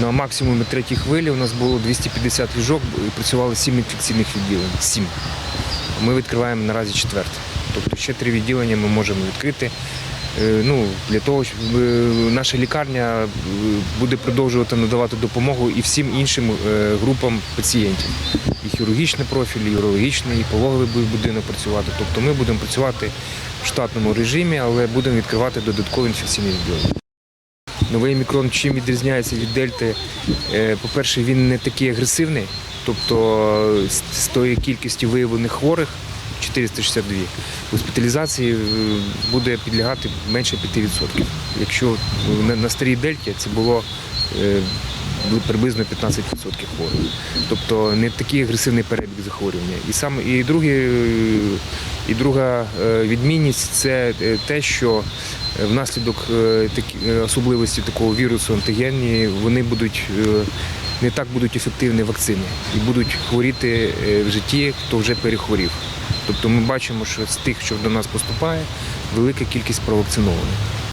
На максимумі третій хвилі у нас було 250 ліжок і працювали 7 інфекційних відділень. 7. Ми відкриваємо наразі четверте. Тобто ще три відділення ми можемо відкрити. Е, Ну, для того, щоб е, наша лікарня е, буде продовжувати надавати допомогу і всім іншим групам пацієнтів. І хірургічний профіль, і урологічний, і пологовий будинок працювати. Тобто ми будемо працювати в штатному режимі, але будемо відкривати додаткові інфекційні відділення. Новий мікрон чим відрізняється від дельти? Е, По-перше, він не такий агресивний, тобто з- з тої кількості виявлених хворих 462, госпіталізації е, буде підлягати менше 5%. Якщо на, старій дельті це е, було приблизно 15% хворих. Тобто не такий агресивний перебіг захворювання. І саме і друге, е, і друга е, відмінність це е, те, що е, внаслідок особливості такого вірусу антигенні вони будуть не так будуть ефективні вакцини і будуть хворіти в житті, хто вже перехворів. Тобто ми бачимо, що з тих, що до нас поступає, велика кількість провакцинованих.